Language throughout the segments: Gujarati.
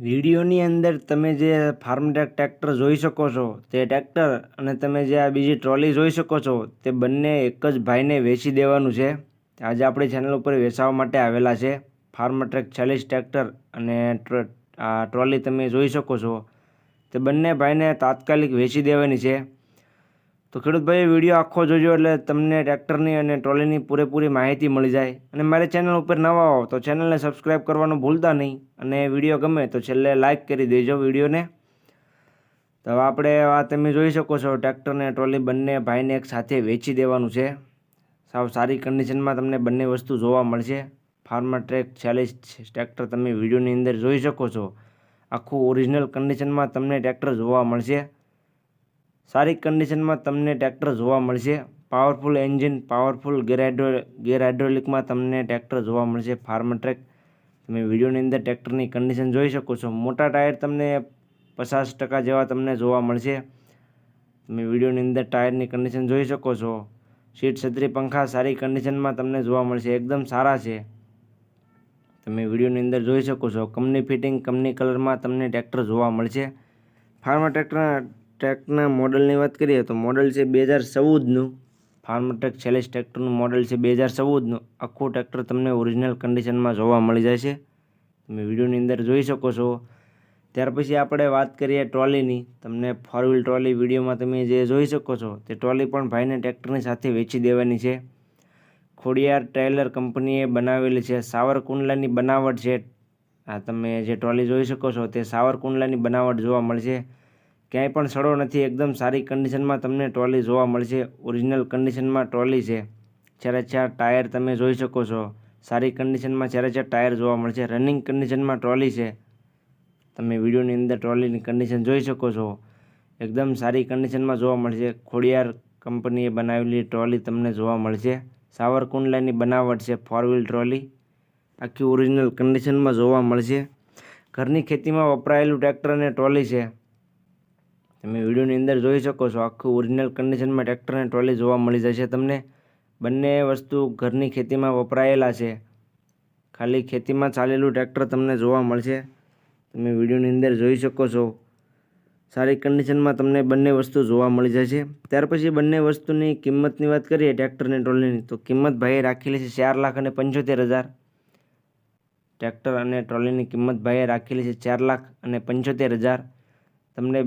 વિડીયોની અંદર તમે જે ફાર્મટ્રેક ટ્રેક્ટર જોઈ શકો છો, તે ટ્રેક્ટર અને તમે જે આ બીજી ટ્રોલી જોઈ શકો છો, તે બંને એક જ ભાઈને વેચી દેવાનું છે. આજે આપણી ચેનલ ઉપર વેચાવા માટે આવેલા છે. ફાર્મ ટ્રેક ચાલીસ ટ્રેક્ટર અને આ ટ્રોલી તમે જોઈ શકો છો. તે બંને ભાઈને તાત્કાલિક વેચી દેવાની છે. તો ખેડૂત ભાઈ વીડિયો આખો જોજો એટલે તમને ટ્રેક્ટરની અને ટ્રોલીની પૂરેપૂરી માહિતી મળી જાય. અને મારી ચેનલ ઉપર નવા હો તો ચેનલને સબસ્ક્રાઈબ કરવાનું ભૂલતા નહીં અને વીડિયો ગમે તો છેલ્લે લાઇક કરી દેજો વિડીયોને. તો આપણે આ તમે જોઈ શકો છો, ટ્રેક્ટર અને ટ્રોલી બંને ભાઈને એક સાથે વેચી દેવાનું છે. સાવ સારી કન્ડિશનમાં તમને બંને વસ્તુ જોવા મળશે. ફાર્મા ટ્રેક ચાલીસ ટ્રેક્ટર તમે વિડીયોની અંદર જોઈ શકો છો. આખું ઓરિજિનલ કન્ડિશનમાં તમને ટ્રેક્ટર જોવા મળશે. સારી કન્ડિશનમાં તમને ટ્રેક્ટર જોવા મળશે. Powerful engine, powerful gear hydro, gear હાઇડ્રોલિકમાં તમને ટ્રેક્ટર જોવા મળશે. Farm track. તમે વિડીયોની અંદર ટ્રેક્ટરની કન્ડિશન જોઈ શકો છો. મોટા ટાયર તમને પચાસ ટકા જેવા તમને જોવા મળશે. તમે વિડીયોની અંદર ટાયરની કન્ડિશન જોઈ શકો છો. સીટ, છત્રી, પંખા સારી કન્ડિશનમાં તમને જોવા મળશે. એકદમ સારા છે. તમે વિડીયોની અંદર જોઈ શકો છો. કંપની ફિટિંગ, કંપની કલરમાં તમને ટ્રેક્ટર જોવા મળશે. ફાર્મા ટ્રેક્ટરના ટ્રેકના મોડલની વાત કરીએ તો મોડલ છે બે હજાર ચૌદનું. ફાર્મર ટ્રેક છેલ્લીસ ટ્રેક્ટરનું મોડલ છે બે હજાર ચૌદનું. આખું ટ્રેક્ટર તમને ઓરિજિનલ કન્ડિશનમાં જોવા મળી છે. તમે વિડીયોની અંદર જોઈ શકો છો. ત્યાર પછી આપણે વાત કરીએ ટ્રોલીની. તમને ફોર વ્હીલ ટ્રોલી વિડીયોમાં તમે જે જોઈ શકો છો, તે ટ્રોલી પણ ભાઈને ટ્રેક્ટરની સાથે વેચી દેવાની છે. ખોડિયાર ટ્રેલર કંપનીએ બનાવેલી છે, સાવરકુંડલાની બનાવટ છે. આ તમે જે ટ્રોલી જોઈ શકો છો, તે સાવરકુંડલાની બનાવટ જોવા મળશે. ક્યાંય પણ સડો નથી. એકદમ સારી કન્ડિશનમાં તમને ટ્રોલી જોવા મળશે. ઓરિજિનલ કન્ડિશનમાં ટ્રોલી છે. ચારે ચાર ટાયર તમે જોઈ શકો છો. સારી કન્ડિશનમાં જ્યારે ચાર ટાયર જોવા મળશે. રનિંગ કન્ડિશનમાં ટ્રોલી છે. તમે વિડીયોની અંદર ટ્રોલીની કન્ડિશન જોઈ શકો છો. એકદમ સારી કન્ડિશનમાં જોવા મળશે. ખોડિયાર કંપનીએ બનાવેલી ટ્રોલી તમને જોવા મળશે. સાવરકુંડલાની બનાવટ છે. ફોર વ્હીલ ટ્રોલી આખી ઓરિજિનલ કન્ડિશનમાં જોવા મળશે. ઘરની ખેતીમાં વપરાયેલું ટ્રેક્ટર અને ટ્રોલી છે. તમે વિડીયોની અંદર જોઈ શકો છો આખું ઓરિજિનલ કન્ડિશનમાં ટ્રેક્ટર અને ટ્રોલી જોવા મળી જશે તમને. બંને વસ્તુ ઘરની ખેતીમાં વપરાયેલા છે. ખાલી ખેતીમાં ચાલેલું ટ્રેક્ટર તમને જોવા મળશે. તમે વિડીયોની અંદર જોઈ શકો છો. સારી કન્ડિશનમાં તમને બંને વસ્તુ જોવા મળી જશે. ત્યાર પછી બંને વસ્તુની કિંમતની વાત કરીએ ટ્રેક્ટર ટ્રોલીની તો કિંમત ભાઈએ રાખેલી છે ચાર લાખ અને પંચોતેર હજાર. ટ્રેક્ટર અને ટ્રોલીની કિંમત ભાઈએ રાખેલી છે ચાર લાખ અને પંચોતેર હજાર. તમને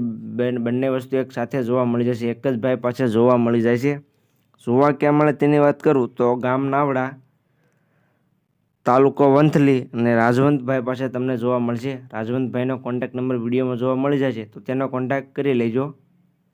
બંને વસ્તુ એક સાથે જોવા મળી જશે. એક જ ભાઈ પાસે જોવા મળી જાય છે. જોવા ક્યાં મળે તેની વાત કરું તો ગામ નાવડા, તાલુકો વંથલી અને રાજવંતભાઈ પાસે તમને જોવા મળશે. રાજવંતભાઈનો કોન્ટેક્ટ નંબર વિડીયોમાં જોવા મળી જાય છે. તો તેનો કોન્ટેક્ટ કરી લેજો.